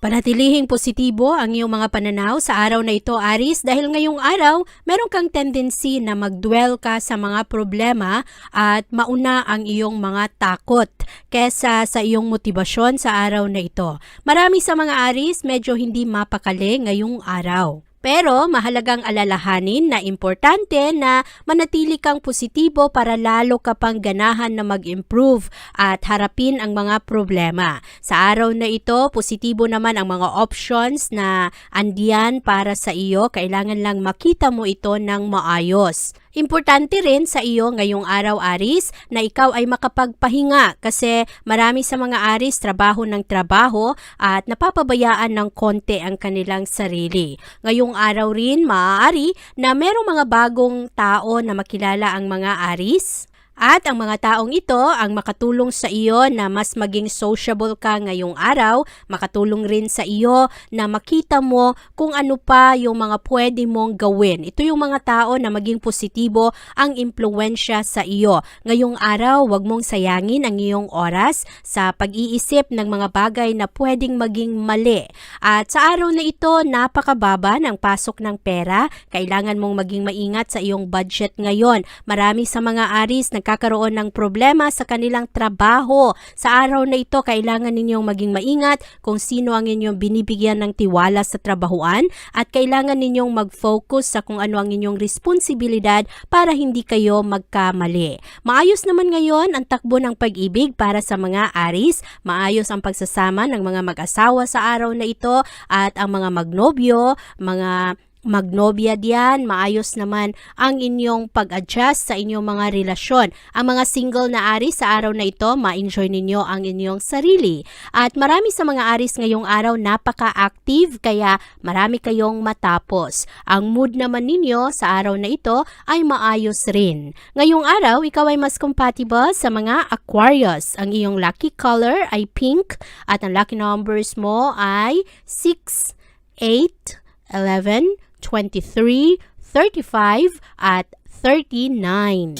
Panatilihing positibo ang iyong mga pananaw sa araw na ito, Aris, dahil ngayong araw, meron kang tendency na mag-dwell ka sa mga problema at mauna ang iyong mga takot kesa sa iyong motibasyon sa araw na ito. Marami sa mga Aris medyo hindi mapakali ngayong araw. Pero mahalagang alalahanin na importante na manatili kang positibo para lalo ka pang ganahan na mag-improve at harapin ang mga problema. Sa araw na ito, positibo naman ang mga options na andiyan para sa iyo. Kailangan lang makita mo ito ng maayos. Importante rin sa iyo ngayong araw Aris na ikaw ay makapagpahinga kasi marami sa mga Aris trabaho ng trabaho at napapabayaan ng konti ang kanilang sarili. Ngayong araw rin maaari na merong mga bagong tao na makilala ang mga Aris at ang mga taong ito ang makatulong sa iyo na mas maging sociable ka ngayong araw, makatulong rin sa iyo na makita mo kung ano pa yung mga pwede mong gawin. Ito yung mga tao na maging positibo ang impluensya sa iyo. Ngayong araw, wag mong sayangin ang iyong oras sa pag-iisip ng mga bagay na pwedeng maging mali. At sa araw na ito, napakababa ng pasok ng pera. Kailangan mong maging maingat sa iyong budget ngayon. Marami sa mga aris nagkakaroon ng problema sa kanilang trabaho. Sa araw na ito, kailangan ninyong maging maingat kung sino ang inyong binibigyan ng tiwala sa trabahuan at kailangan ninyong mag-focus sa kung ano ang inyong responsibilidad para hindi kayo magkamali. Maayos naman ngayon ang takbo ng pag-ibig para sa mga aris. Maayos ang pagsasama ng mga mag-asawa sa araw na ito at ang mga magnobyo, mga magnobya diyan, maayos naman ang inyong pag-adjust sa inyong mga relasyon. Ang mga single na aris sa araw na ito, ma-enjoy ninyo ang inyong sarili. At marami sa mga aris ngayong araw napaka-active kaya marami kayong matapos. Ang mood naman ninyo sa araw na ito ay maayos rin. Ngayong araw, ikaw ay mas compatible sa mga Aquarius. Ang iyong lucky color ay pink at ang lucky numbers mo ay 6, 8, 11, 23, 35, at 39.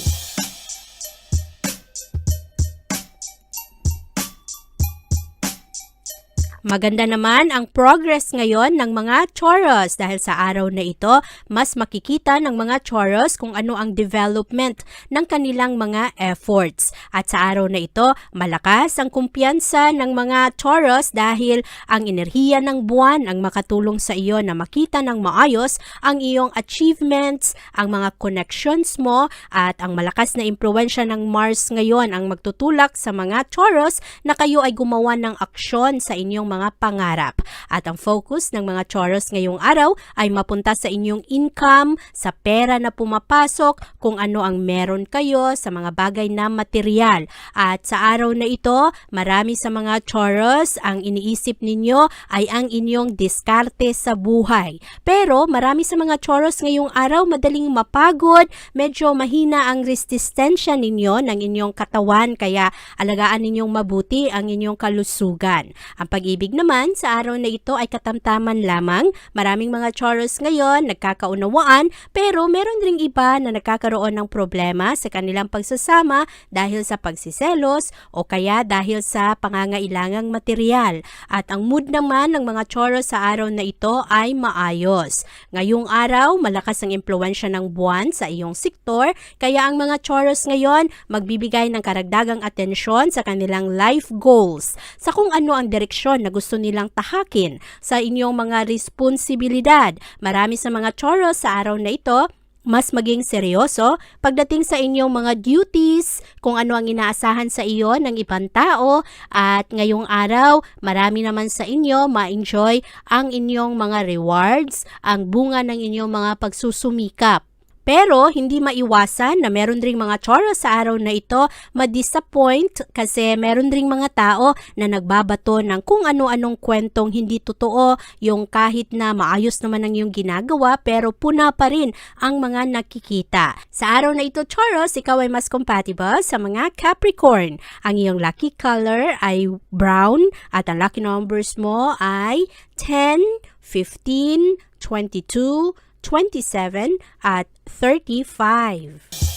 Maganda naman ang progress ngayon ng mga Taurus dahil sa araw na ito, mas makikita ng mga Taurus kung ano ang development ng kanilang mga efforts. At sa araw na ito, malakas ang kumpiyansa ng mga Taurus dahil ang enerhiya ng buwan ang makatulong sa iyo na makita ng maayos ang iyong achievements, ang mga connections mo at ang malakas na impluensya ng Mars ngayon ang magtutulak sa mga Taurus na kayo ay gumawa ng aksyon sa inyong mga pangarap. At ang focus ng mga Taurus ngayong araw ay mapunta sa inyong income, sa pera na pumapasok, kung ano ang meron kayo sa mga bagay na material. At sa araw na ito, marami sa mga Taurus ang iniisip ninyo ay ang inyong diskarte sa buhay. Pero marami sa mga Taurus ngayong araw madaling mapagod, medyo mahina ang resistensya ninyo ng inyong katawan kaya alagaan ninyong mabuti ang inyong kalusugan. Ang pag-ibig naman sa araw na ito ay katamtaman lamang. Maraming mga Taurus ngayon nagkakaunawaan pero meron ring iba na nagkakaroon ng problema sa kanilang pagsasama dahil sa pagsiselos o kaya dahil sa pangangailangang material. At ang mood naman ng mga Taurus sa araw na ito ay maayos. Ngayong araw, malakas ang impluensya ng buwan sa iyong sektor kaya ang mga Taurus ngayon magbibigay ng karagdagang atensyon sa kanilang life goals sa kung ano ang direksyon na na gusto nilang tahakin sa inyong mga responsibilidad. Marami sa mga Taurus sa araw na ito mas maging seryoso pagdating sa inyong mga duties, kung ano ang inaasahan sa iyo ng ibang tao at ngayong araw, marami naman sa inyo ma-enjoy ang inyong mga rewards, ang bunga ng inyong mga pagsusumikap. Pero hindi maiwasan na meron ring mga Taurus sa araw na ito ma-disappoint kasi meron ring mga tao na nagbabato ng kung ano-anong kwentong hindi totoo, yung kahit na maayos naman ang iyong ginagawa pero puna pa rin ang mga nakikita. Sa araw na ito Taurus, ikaw ay mas compatible sa mga Capricorn. Ang iyong lucky color ay brown at ang lucky numbers mo ay 10, 15, 22, 27 at 35.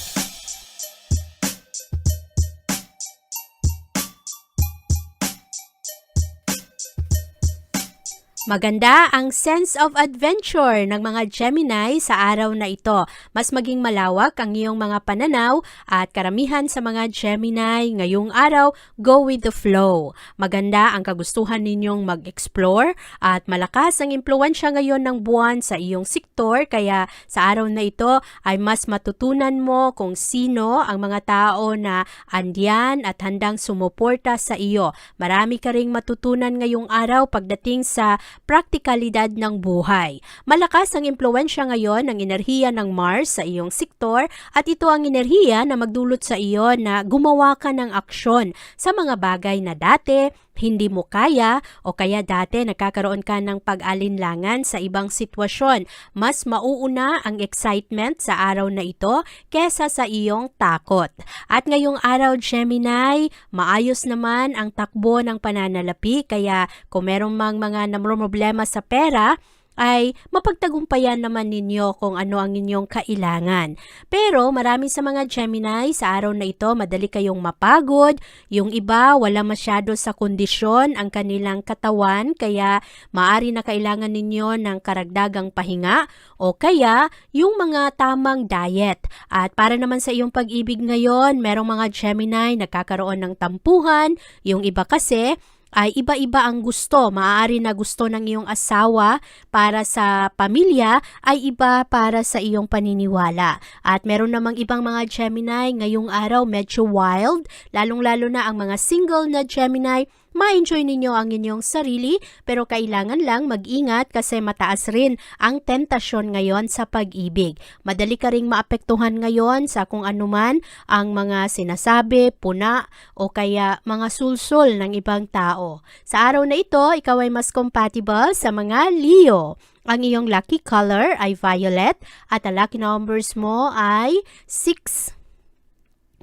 Maganda ang sense of adventure ng mga Gemini sa araw na ito. Mas maging malawak ang iyong mga pananaw at karamihan sa mga Gemini ngayong araw, go with the flow. Maganda ang kagustuhan ninyong mag-explore at malakas ang impluensya ngayon ng buwan sa iyong sektor kaya sa araw na ito ay mas matutunan mo kung sino ang mga tao na andyan at handang sumuporta sa iyo. Marami ka ring matutunan ngayong araw pagdating sa praktikalidad ng buhay. Malakas ang impluensya ngayon ng enerhiya ng Mars sa iyong sektor at ito ang enerhiya na magdulot sa iyo na gumawa ka ng aksyon sa mga bagay na dati hindi mo kaya o kaya dati nagkakaroon ka ng pag-alinlangan sa ibang sitwasyon. Mas mauuna ang excitement sa araw na ito kesa sa iyong takot. At ngayong araw Gemini, maayos naman ang takbo ng pananalapi kaya kung merong mang mga namroblema sa pera, ay mapagtagumpayan naman ninyo kung ano ang inyong kailangan. Pero marami sa mga Gemini sa araw na ito madali kayong mapagod, yung iba wala masyado sa kondisyon ang kanilang katawan kaya maari na kailangan ninyo ng karagdagang pahinga o kaya yung mga tamang diet. At para naman sa iyong pag-ibig ngayon, merong mga Gemini nagkakaroon ng tampuhan, yung iba kasi ay iba-iba ang gusto. Maaari na gusto ng iyong asawa para sa pamilya ay iba para sa iyong paniniwala. At meron namang ibang mga Gemini ngayong araw medyo wild, lalong-lalo na ang mga single na Gemini ma-enjoy ninyo ang inyong sarili pero kailangan lang mag-ingat kasi mataas rin ang tentasyon ngayon sa pag-ibig. Madali ka ring maapektuhan ngayon sa kung anuman ang mga sinasabi, puna o kaya mga sulsul ng ibang tao. Sa araw na ito, ikaw ay mas compatible sa mga Leo. Ang iyong lucky color ay violet at ang lucky numbers mo ay 6,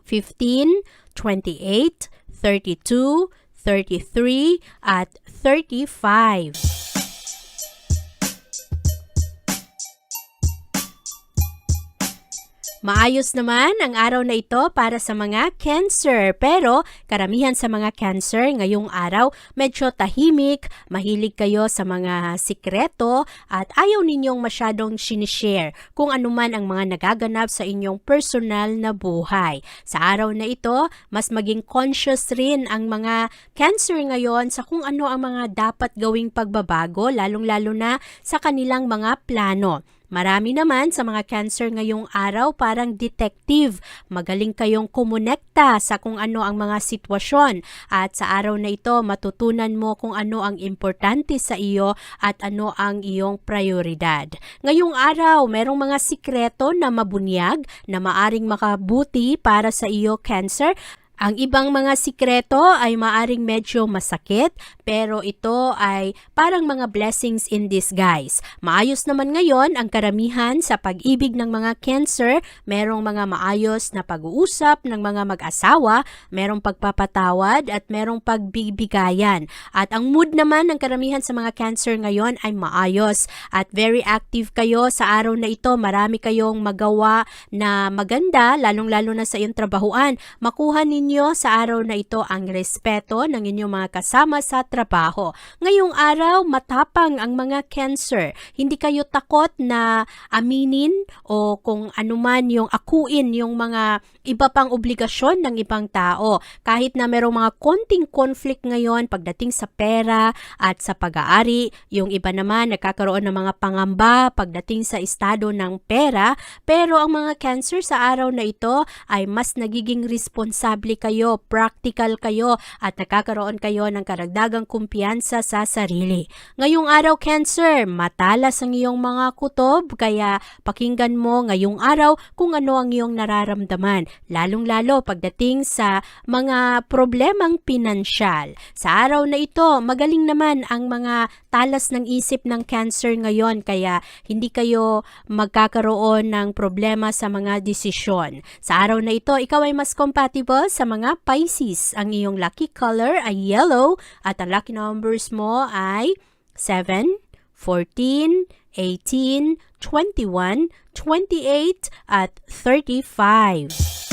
15, 28, 32, 33 at 35. Maayos naman ang araw na ito para sa mga cancer pero karamihan sa mga cancer ngayong araw medyo tahimik, mahilig kayo sa mga sikreto at ayaw ninyong masyadong sinishare kung anuman ang mga nagaganap sa inyong personal na buhay. Sa araw na ito, mas maging conscious rin ang mga cancer ngayon sa kung ano ang mga dapat gawing pagbabago lalong-lalo na sa kanilang mga plano. Marami naman sa mga cancer ngayong araw parang detective. Magaling kayong kumonekta sa kung ano ang mga sitwasyon at sa araw na ito matutunan mo kung ano ang importante sa iyo at ano ang iyong prioridad. Ngayong araw, merong mga sikreto na mabunyag na maaring makabuti para sa iyo cancer ang ibang mga sikreto ay maaring medyo masakit pero ito ay parang mga blessings in disguise. Maayos naman ngayon ang karamihan sa pag-ibig ng mga cancer, merong mga maayos na pag-uusap ng mga mag-asawa, merong pagpapatawad at merong pagbibigayan. At ang mood naman ng karamihan sa mga cancer ngayon ay maayos at very active kayo sa araw na ito. Marami kayong magawa na maganda lalong-lalo na sa iyong trabahuan. Makuha ninyo ninyo sa araw na ito ang respeto ng inyong mga kasama sa trabaho. Ngayong araw, matapang ang mga cancer. Hindi kayo takot na aminin o kung anuman yung akuin yung mga iba pang obligasyon ng ibang tao. Kahit na merong mga konting conflict ngayon pagdating sa pera at sa pag-aari, yung iba naman nagkakaroon ng mga pangamba pagdating sa estado ng pera, pero ang mga cancer sa araw na ito ay mas nagiging responsable kayo, practical kayo at nakakaroon kayo ng karagdagang kumpiyansa sa sarili. Ngayong araw cancer, matalas ang iyong mga kutob kaya pakinggan mo ngayong araw kung ano ang iyong nararamdaman, lalong-lalo pagdating sa mga problemang pinansyal. Sa araw na ito, magaling naman ang mga talas ng isip ng cancer ngayon kaya hindi kayo magkakaroon ng problema sa mga desisyon. Sa araw na ito, ikaw ay mas compatible sa mga Pisces. Ang iyong lucky color ay yellow at ang lucky numbers mo ay 7, 14, 18, 21, 28 at 35.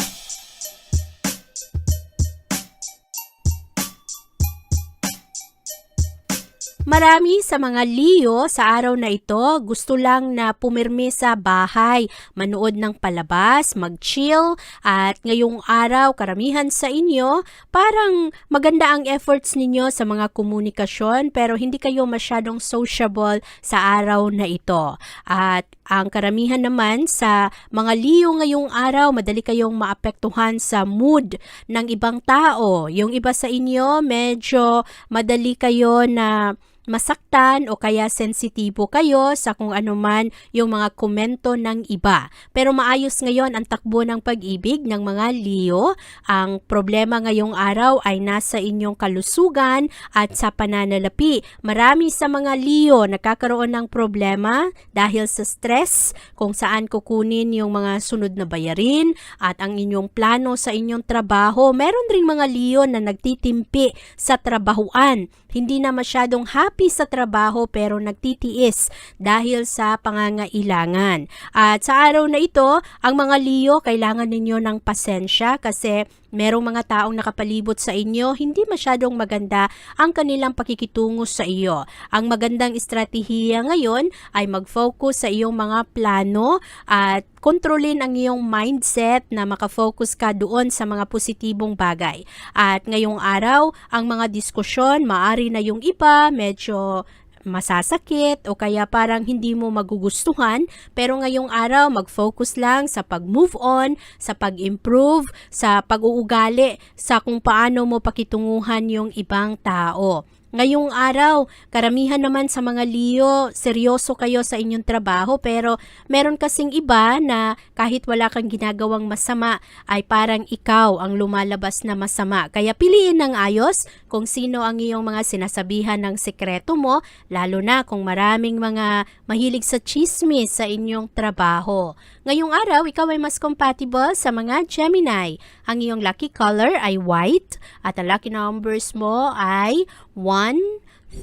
Marami sa mga Leo sa araw na ito gusto lang na pumirmi sa bahay, manood ng palabas, mag-chill at ngayong araw karamihan sa inyo parang maganda ang efforts ninyo sa mga komunikasyon pero hindi kayo masyadong sociable sa araw na ito. At ang karamihan naman sa mga Leo ngayong araw madali kayong maapektuhan sa mood ng ibang tao. Yung iba sa inyo medyo madali kayo na masaktan o kaya sensitibo kayo sa kung ano man yung mga komento ng iba. Pero maayos ngayon ang takbo ng pag-ibig ng mga Leo. Ang problema ngayong araw ay nasa inyong kalusugan at sa pananalapi. Marami sa mga Leo nakakaroon ng problema dahil sa stress kung saan kukunin yung mga sunod na bayarin at ang inyong plano sa inyong trabaho. Meron ring mga Leo na nagtitimpi sa trabahuan. Hindi na masyadong happy sa trabaho pero nagtitiis dahil sa pangangailangan. At sa araw na ito, ang mga Leo kailangan ninyo ng pasensya kasi merong mga taong nakapalibot sa inyo, hindi masyadong maganda ang kanilang pakikitungo sa iyo. Ang magandang estratehiya ngayon ay mag-focus sa iyong mga plano at kontrolin ang iyong mindset na makafocus ka doon sa mga positibong bagay. At ngayong araw, ang mga diskusyon, maari na yung iba, medyo masasakit o kaya parang hindi mo magugustuhan pero ngayong araw mag-focus lang sa pag-move on, sa pag-improve, sa pag-uugali, sa kung paano mo pakitunguhan yung ibang tao. Ngayong araw, karamihan naman sa mga Leo, seryoso kayo sa inyong trabaho pero meron kasing iba na kahit wala kang ginagawang masama ay parang ikaw ang lumalabas na masama. Kaya piliin ng ayos kung sino ang iyong mga sinasabihan ng sekreto mo, lalo na kung maraming mga mahilig sa chismis sa inyong trabaho. Ngayong araw, ikaw ay mas compatible sa mga Gemini. Ang iyong lucky color ay white at ang lucky numbers mo ay 1,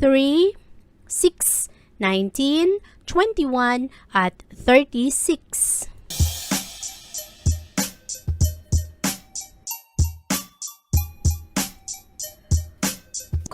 3, 6, 19, 21 at 36.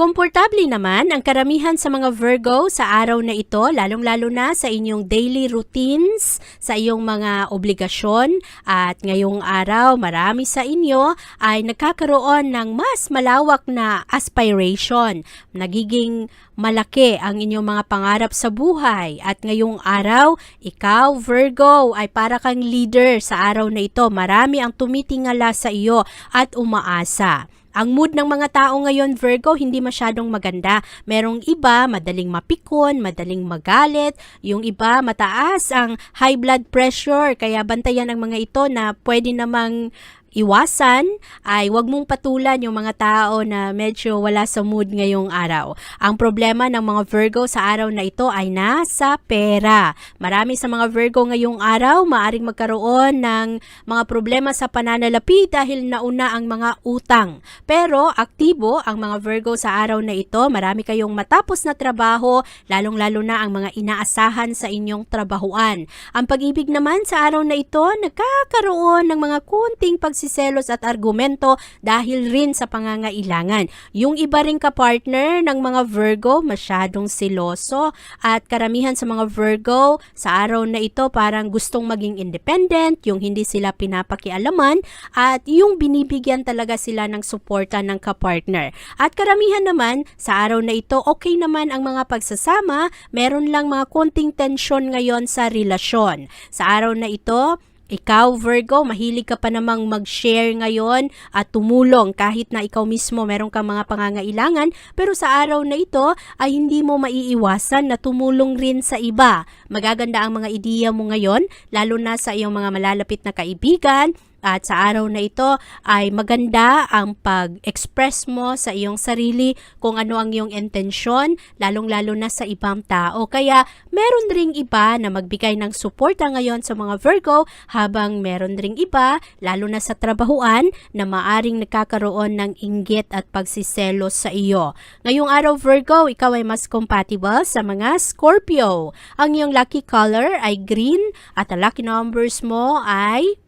Komportable naman ang karamihan sa mga Virgo sa araw na ito, lalong-lalo na sa inyong daily routines, sa iyong mga obligasyon at ngayong araw marami sa inyo ay nagkakaroon ng mas malawak na aspiration. Nagiging malaki ang inyong mga pangarap sa buhay at ngayong araw, ikaw Virgo ay para kang leader sa araw na ito. Marami ang tumitingala sa iyo at umaasa. Ang mood ng mga tao ngayon, Virgo, hindi masyadong maganda. Merong iba, madaling mapikon, madaling magalit. Yung iba, mataas ang high blood pressure. Kaya bantayan ang mga ito na pwede namang iwasan ay wag mong patulan yung mga tao na medyo wala sa mood ngayong araw. Ang problema ng mga Virgo sa araw na ito ay nasa pera. Marami sa mga Virgo ngayong araw maaring magkaroon ng mga problema sa pananalapi dahil nauna ang mga utang. Pero aktibo ang mga Virgo sa araw na ito. Marami kayong matapos na trabaho, lalong-lalo na ang mga inaasahan sa inyong trabahuan. Ang pag-ibig naman sa araw na ito, nagkakaroon ng mga kunting pagsasalamat pagsiselos at argumento dahil rin sa pangangailangan. Yung iba ring kapartner ng mga Virgo, masyadong siloso at karamihan sa mga Virgo sa araw na ito parang gustong maging independent, yung hindi sila pinapakialaman at yung binibigyan talaga sila ng suporta ng kapartner. At karamihan naman sa araw na ito okay naman ang mga pagsasama, meron lang mga konting tensyon ngayon sa relasyon. Sa araw na ito, ikaw, Virgo, mahilig ka pa namang mag-share ngayon at tumulong kahit na ikaw mismo meron kang mga pangangailangan pero sa araw na ito ay hindi mo maiiwasan na tumulong rin sa iba. Magaganda ang mga ideya mo ngayon lalo na sa iyong mga malalapit na kaibigan at sa araw na ito ay maganda ang pag-express mo sa iyong sarili kung ano ang iyong intensyon, lalong-lalo na sa ibang tao. Kaya meron ring iba na magbigay ng suporta ngayon sa mga Virgo habang meron ring iba, lalo na sa trabahuan, na maaring nakakaroon ng inggit at pagsiselos sa iyo. Ngayong araw Virgo, ikaw ay mas compatible sa mga Scorpio. Ang iyong lucky color ay green at ang lucky numbers mo ay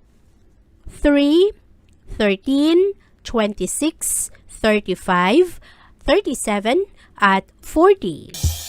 3, 13, 26, 35, 37, at 40.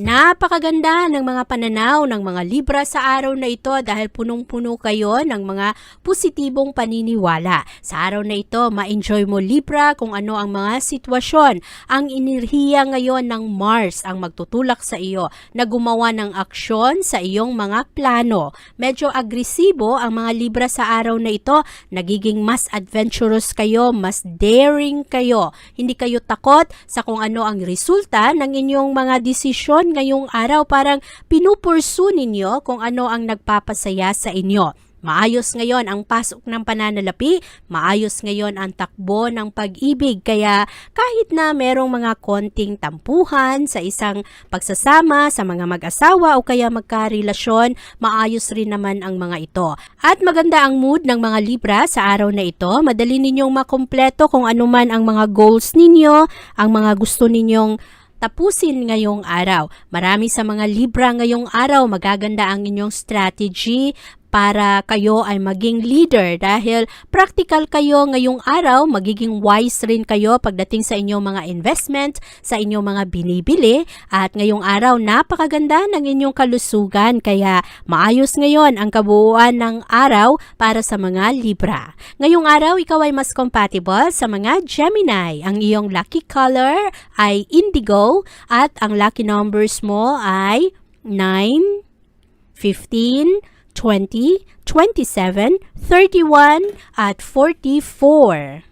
Napakaganda ng mga pananaw ng mga Libra sa araw na ito dahil punong-puno kayo ng mga positibong paniniwala. Sa araw na ito, ma-enjoy mo Libra kung ano ang mga sitwasyon. Ang enerhiya ngayon ng Mars ang magtutulak sa iyo na gumawa ng aksyon sa iyong mga plano. Medyo agresibo ang mga Libra sa araw na ito. Nagiging mas adventurous kayo, mas daring kayo. Hindi kayo takot sa kung ano ang resulta ng inyong mga desisyon ngayong araw. Parang pinupursu ninyo kung ano ang nagpapasaya sa inyo. Maayos ngayon ang pasok ng pananalapi, maayos ngayon ang takbo ng pag-ibig. Kaya kahit na merong mga konting tampuhan sa isang pagsasama sa mga mag-asawa o kaya magkarelasyon, maayos rin naman ang mga ito. At maganda ang mood ng mga Libra sa araw na ito. Madali ninyong makumpleto kung ano man ang mga goals ninyo, ang mga gusto ninyong tapusin ngayong araw. Marami sa mga Libra ngayong araw, magaganda ang inyong strategy para kayo ay maging leader dahil practical kayo ngayong araw, magiging wise rin kayo pagdating sa inyong mga investment, sa inyong mga binibili at ngayong araw napakaganda ng inyong kalusugan kaya maayos ngayon ang kabuuan ng araw para sa mga Libra. Ngayong araw ikaw ay mas compatible sa mga Gemini. Ang iyong lucky color ay indigo at ang lucky numbers mo ay 9, 15, 20, 27, 31, at 44.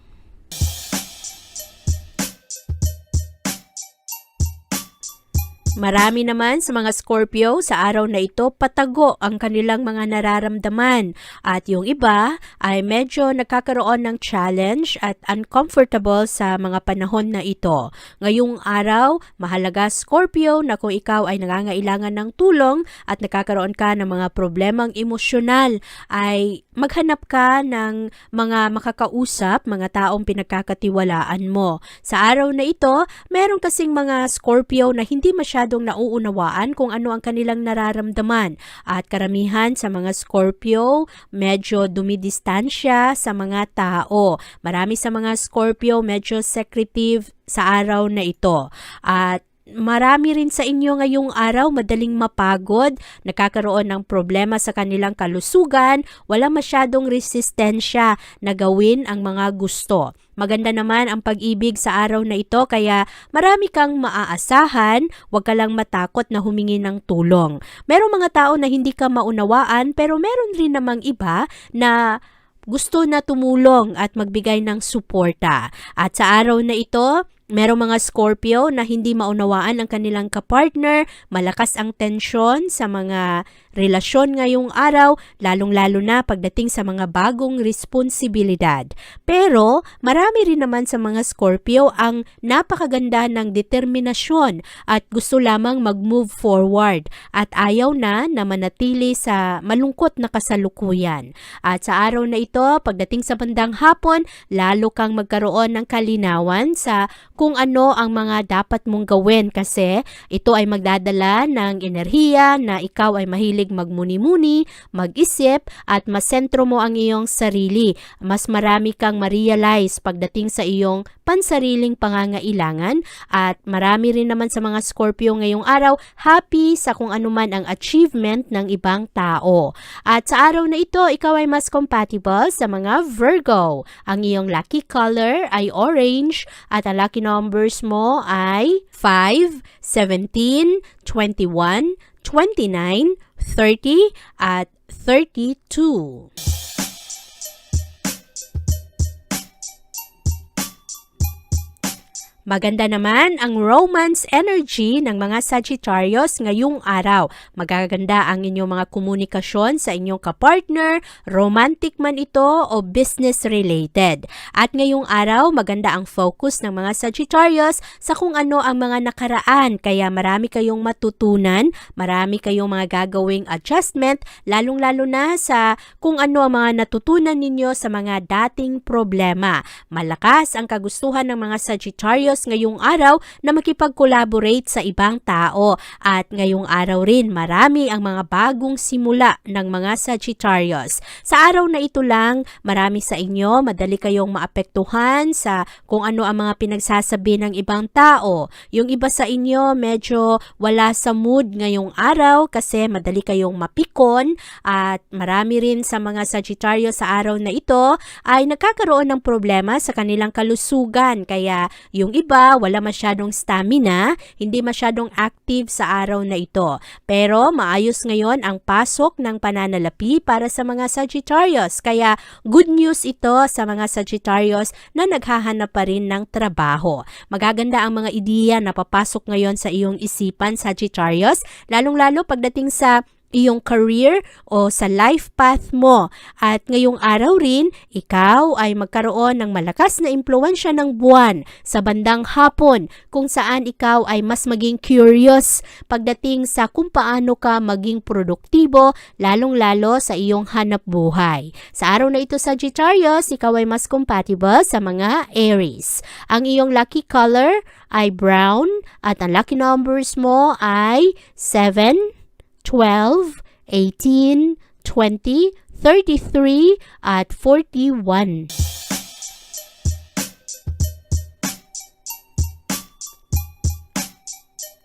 Marami naman sa mga Scorpio sa araw na ito patago ang kanilang mga nararamdaman at yung iba ay medyo nakakaroon ng challenge at uncomfortable sa mga panahon na ito. Ngayong araw, mahalaga Scorpio na kung ikaw ay nangangailangan ng tulong at nakakaroon ka ng mga problemang emosyonal ay maghanap ka ng mga makakausap, mga taong pinagkakatiwalaan mo. Sa araw na ito, meron kasing mga Scorpio na hindi masyadong nauunawaan kung ano ang kanilang nararamdaman. At karamihan sa mga Scorpio, medyo dumidistansya sa mga tao. Marami sa mga Scorpio medyo secretive sa araw na ito. At marami rin sa inyo ngayong araw madaling mapagod, nakakaroon ng problema sa kanilang kalusugan, wala masyadong resistensya na gawin ang mga gusto. Maganda naman ang pag-ibig sa araw na ito kaya marami kang maaasahan, huwag ka lang matakot na humingi ng tulong. Merong mga tao na hindi ka maunawaan pero meron rin namang iba na gusto na tumulong at magbigay ng suporta. At sa araw na ito, Merong mga Scorpio na hindi maunawaan ang kanilang kapartner, malakas ang tensyon sa mga relasyon ngayong araw, lalong-lalo na pagdating sa mga bagong responsibilidad. Pero marami rin naman sa mga Scorpio ang napakaganda ng determinasyon at gusto lamang mag-move forward at ayaw na na manatili sa malungkot na kasalukuyan. At sa araw na ito, pagdating sa bandang hapon, lalo kang magkaroon ng kalinawan sa kung ano ang mga dapat mong gawin kasi ito ay magdadala ng enerhiya na ikaw ay mahilig magmuni-muni, mag-isip at masentro mo ang iyong sarili. Mas marami kang ma-realize pagdating sa iyong pansariling pangangailangan at marami rin naman sa mga Scorpio ngayong araw happy sa kung anuman ang achievement ng ibang tao. At sa araw na ito, ikaw ay mas compatible sa mga Virgo. Ang iyong lucky color ay orange at ang lucky numbers mo ay 5, 17, 21, 29, 30 at 32. Maganda naman ang romance energy ng mga Sagittarius ngayong araw. Magaganda ang inyong mga komunikasyon sa inyong kapartner, romantic man ito o business related. At ngayong araw, maganda ang focus ng mga Sagittarius sa kung ano ang mga nakaraan. Kaya marami kayong matutunan, marami kayong mga gagawing adjustment, lalong-lalo na sa kung ano ang mga natutunan ninyo sa mga dating problema. Malakas ang kagustuhan ng mga Sagittarius ngayong araw na makipag-collaborate sa ibang tao at ngayong araw rin marami ang mga bagong simula ng mga Sagittarius. Sa araw na ito lang, marami sa inyo madali kayong maapektuhan sa kung ano ang mga pinagsasabi ng ibang tao. Yung iba sa inyo medyo wala sa mood ngayong araw kasi madali kayong mapikon at marami rin sa mga Sagittarius sa araw na ito ay nagkakaroon ng problema sa kanilang kalusugan kaya yung iba wala masyadong stamina, hindi masyadong active sa araw na ito. Pero maayos ngayon ang pasok ng pananalapi para sa mga Sagittarius. Kaya good news ito sa mga Sagittarius na naghahanap pa rin ng trabaho. Magaganda ang mga ideya na papasok ngayon sa iyong isipan Sagittarius, lalong-lalo pagdating sa iyong career o sa life path mo. At ngayong araw rin, ikaw ay magkaroon ng malakas na impluensya ng buwan sa bandang hapon kung saan ikaw ay mas maging curious pagdating sa kung paano ka maging produktibo lalong-lalo sa iyong hanap buhay. Sa araw na ito Sagittarius, ikaw ay mas compatible sa mga Aries. Ang iyong lucky color ay brown at ang lucky numbers mo ay 7, 12, 18, 20, 33, at 41.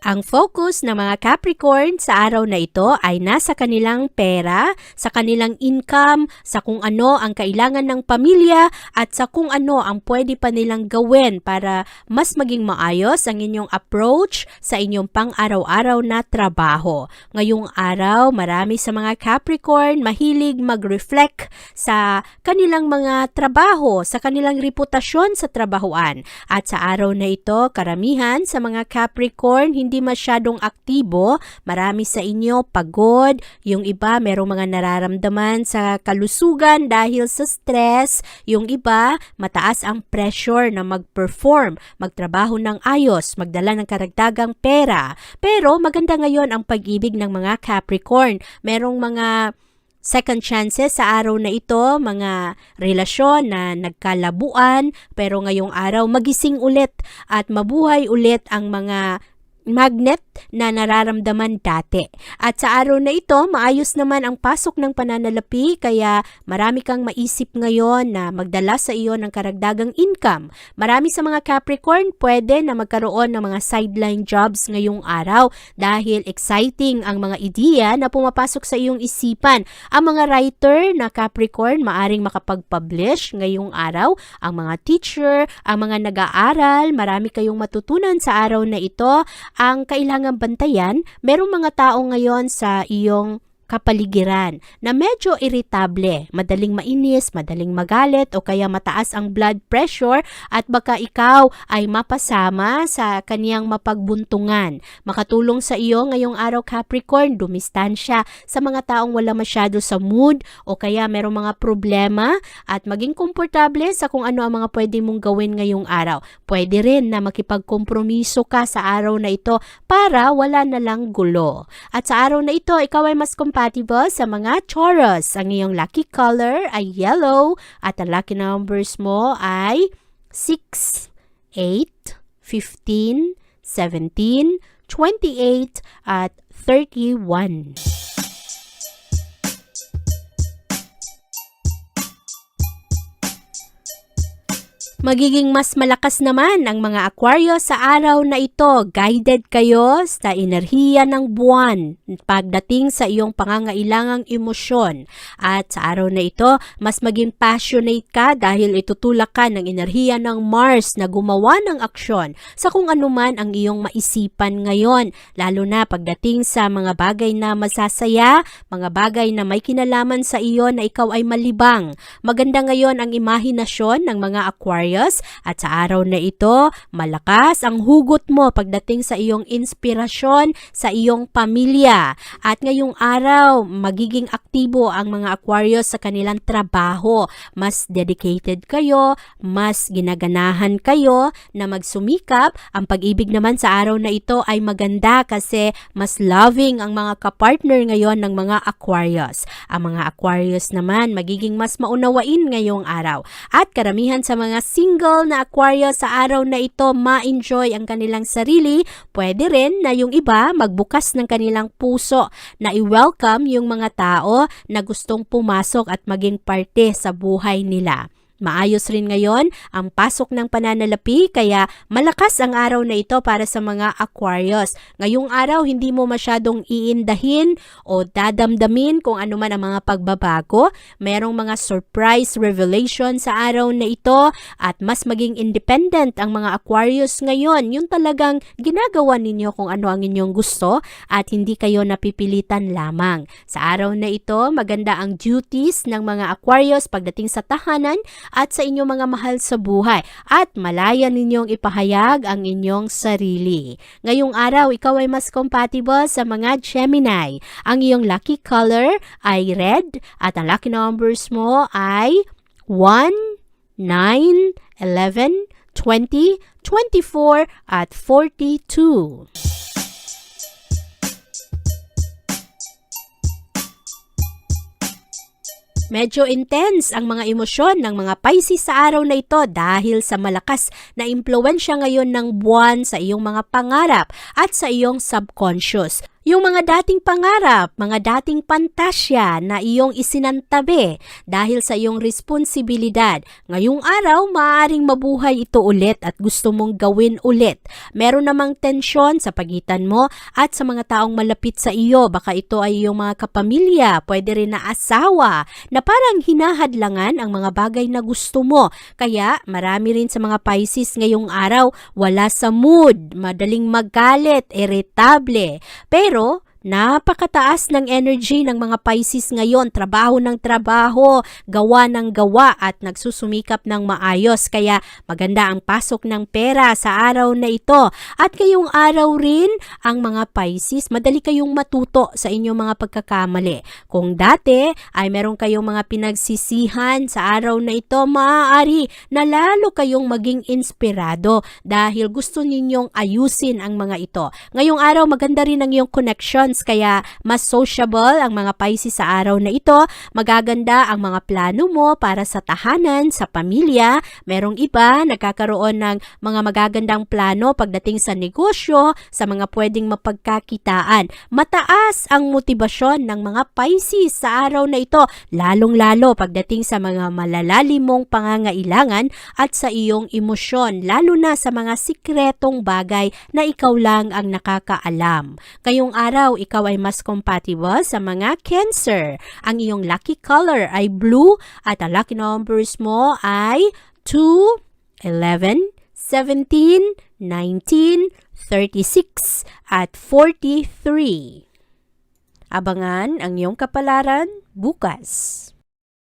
Ang focus ng mga Capricorn sa araw na ito ay nasa kanilang pera, sa kanilang income, sa kung ano ang kailangan ng pamilya at sa kung ano ang pwede pa nilang gawin para mas maging maayos ang inyong approach sa inyong pang-araw-araw na trabaho. Ngayong araw, marami sa mga Capricorn mahilig mag-reflect sa kanilang mga trabaho, sa kanilang reputasyon sa trabahuan. At sa araw na ito, karamihan sa mga Capricorn hindi masyadong aktibo, marami sa inyo pagod, yung iba merong mga nararamdaman sa kalusugan dahil sa stress, yung iba mataas ang pressure na mag-perform, magtrabaho ng ayos, magdala ng karagdagang pera. Pero maganda ngayon ang pag-ibig ng mga Capricorn. Merong mga second chances sa araw na ito, mga relasyon na nagkalabuan, pero ngayong araw magising ulit at mabuhay ulit ang mga magnet na nararamdaman dati. At sa araw na ito, maayos naman ang pasok ng pananalapi kaya marami kang maisip ngayon na magdala sa iyo ng karagdagang income. Marami sa mga Capricorn pwede na magkaroon ng mga sideline jobs ngayong araw dahil exciting ang mga ideya na pumapasok sa iyong isipan. Ang mga writer na Capricorn maaring makapag-publish ngayong araw. Ang mga teacher, ang mga nag-aaral, marami kayong matutunan sa araw na ito ang kailangang bantayan, merong mga tao ngayon sa iyong kapaligiran na medyo irritable, madaling mainis, madaling magalit o kaya mataas ang blood pressure at baka ikaw ay mapasama sa kaniyang mapagbuntungan. Makatulong sa iyo ngayong araw Capricorn, dumistansya sa mga taong wala masyado sa mood o kaya merong mga problema at maging komportable sa kung ano ang mga pwede mong gawin ngayong araw. Pwede rin na makipagkompromiso ka sa araw na ito para wala na lang gulo. At sa araw na ito, ikaw ay mas compatible sa mga Taurus. Ang iyong lucky color ay yellow at ang lucky numbers mo ay 6, 8, 15, 17, 28 at 31. Magiging mas malakas naman ang mga Aquarius sa araw na ito. Guided kayo sa enerhiya ng buwan pagdating sa iyong pangangailangang emosyon. At sa araw na ito, mas maging passionate ka dahil itutulak ka ng enerhiya ng Mars na gumawa ng aksyon sa kung anuman ang iyong maisipan ngayon. Lalo na pagdating sa mga bagay na masasaya, mga bagay na may kinalaman sa iyo na ikaw ay malibang. Maganda ngayon ang imahinasyon ng mga Aquarius at sa araw na ito, malakas ang hugot mo pagdating sa iyong inspirasyon sa iyong pamilya. At ngayong araw, magiging aktibo ang mga Aquarius sa kanilang trabaho. Mas dedicated kayo, mas ginaganahan kayo na magsumikap. Ang pag-ibig naman sa araw na ito ay maganda kasi mas loving ang mga kapartner ngayon ng mga Aquarius. Ang mga Aquarius naman magiging mas maunawain ngayong araw. At karamihan sa mga single na Aquarius sa araw na ito ma-enjoy ang kanilang sarili, pwede rin na yung iba magbukas ng kanilang puso na i-welcome yung mga tao na gustong pumasok at maging parte sa buhay nila. Maayos rin ngayon ang pasok ng pananalapi kaya malakas ang araw na ito para sa mga Aquarius. Ngayong araw hindi mo masyadong iindahin o dadamdamin kung ano man ang mga pagbabago. Merong mga surprise revelation sa araw na ito at mas maging independent ang mga Aquarius ngayon. Yung talagang ginagawa ninyo kung ano ang inyong gusto at hindi kayo napipilitan lamang. Sa araw na ito, maganda ang duties ng mga Aquarius pagdating sa tahanan at sa inyong mga mahal sa buhay at malaya ninyong ipahayag ang inyong sarili. Ngayong araw, ikaw ay mas compatible sa mga Gemini. Ang iyong lucky color ay red at ang lucky numbers mo ay 1, 9, 11, 20, 24 at 42. Medyo intense ang mga emosyon ng mga Pisces sa araw na ito dahil sa malakas na impluensya ngayon ng buwan sa iyong mga pangarap at sa iyong subconscious. Yung mga dating pangarap, mga dating pantasya na iyong isinantabi dahil sa iyong responsibilidad. Ngayong araw, maaaring mabuhay ito ulit at gusto mong gawin ulit. Meron namang tensyon sa pagitan mo at sa mga taong malapit sa iyo. Baka ito ay iyong mga kapamilya, pwede rin na asawa, na parang hinahadlangan ang mga bagay na gusto mo. Kaya marami rin sa mga Pisces ngayong araw, wala sa mood, madaling magalit, irritable. Pero 실제로 Napakataas ng energy ng mga Pisces ngayon, trabaho ng trabaho, gawa ng gawa at nagsusumikap ng maayos. Kaya maganda ang pasok ng pera sa araw na ito. At ngayong araw rin, ang mga Pisces, madali kayong matuto sa inyong mga pagkakamali. Kung dati ay meron kayong mga pinagsisihan sa araw na ito, maaari na lalo kayong maging inspirado dahil gusto ninyong ayusin ang mga ito. Ngayong araw, maganda rin ang iyong connection kaya mas sociable ang mga Pisces sa araw na ito. Magaganda ang mga plano mo para sa tahanan, sa pamilya. Merong iba nagkakaroon ng mga magagandang plano pagdating sa negosyo, sa mga pwedeng mapagkakitaan. Mataas ang motibasyon ng mga Pisces sa araw na ito, lalong-lalo pagdating sa mga malalalim mong pangangailangan at sa iyong emosyon, lalo na sa mga sikretong bagay na ikaw lang ang nakakaalam. Ngayong araw, ikaw ay mas compatible sa mga Cancer. Ang iyong lucky color ay blue at ang lucky numbers mo ay 2, 11, 17, 19, 36 at 43. Abangan ang iyong kapalaran bukas.